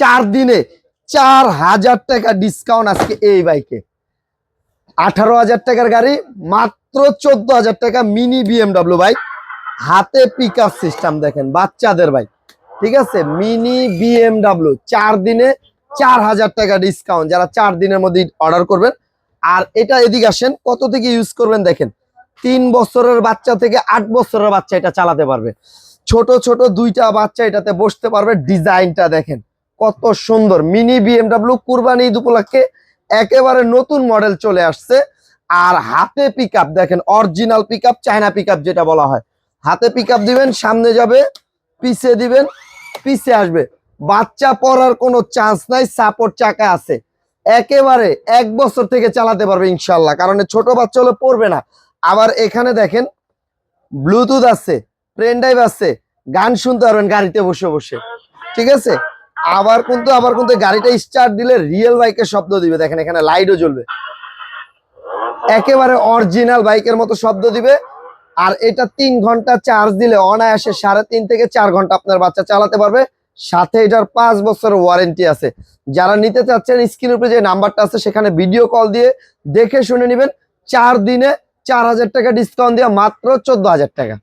চার দিনে চার হাজার টাকা ডিসকাউন্ট আজকে এই বাইকে আঠারো হাজার টাকার গাড়ি, মাত্র চোদ্দ হাজার টাকা মিনি বিএমডাব্লিউ বাইক হাতে পিক সিস্টেম দেখেন, বাচ্চাদের বাইক ঠিক আছে? মিনি বিএমডাব্লিউ চার দিনে চার হাজার টাকা ডিসকাউন্ট যারা চার দিনের মধ্যে অর্ডার করবেন, আর এটা এদিকে আসেন, কত থেকে ইউজ করবেন দেখেন? তিন বছরের বাচ্চা থেকে আট বছরের বাচ্চা এটা চালাতে পারবে। ছোট ছোট দুইটা বাচ্চা এটাতে বসতে পারবে, ডিজাইনটা দেখেন। কত সুন্দর মিনি বিএমডাব্লিউ কুরবানি ঈদ উপলক্ষে একেবারে নতুন মডেল চলে আসছে। আর হাতে পিক দেখেন অরিজিনাল পিক চায়না পিক যেটা বলা হয়। হাতে পিক দিবেন, সামনে যাবে, পিছে দিবেন, পিছে আসবে। বাচ্চা পড়ার কোনো চান্স নাই সাপোর্ট চাকা আছে। একেবারে এক বছর থেকে চালাতে পারবে ইনশাল্লাহ কারণ ছোট বাচ্চা হলে পড়বে না। আবার এখানে দেখেন ব্লুটুথ আছে পেন ড্রাইভ আছে, গান শুনতে পারবেন গাড়িতে বসে বসে। ঠিক আছে? আবার কিন্তু আবার কিন্তু গাড়িটা স্টার্ট দিলে রিয়েল বাইকের শব্দ দিবে। দেখেন এখানে লাইটও জ্বলবে। একেবারে অরিজিনাল বাইকের মতো শব্দ দিবে। আর এটা তিন ঘণ্টা চার্জ দিলে অনায়াসে সাড়ে তিন থেকে চার ঘণ্টা আপনার বাচ্চা চালাতে পারবে। সাথে এটার পাঁচ বছরের ওয়ারেন্টি আছে। যারা নিতে চাচ্ছেন স্ক্রিনের উপরে যে নাম্বারটা আছে, সেখানে ভিডিও কল দিয়ে দেখে শুনে নেবেন। চার দিনে চার হাজার টাকা ডিসকাউন্ট দেওয়া মাত্র চোদ্দ হাজার টাকা।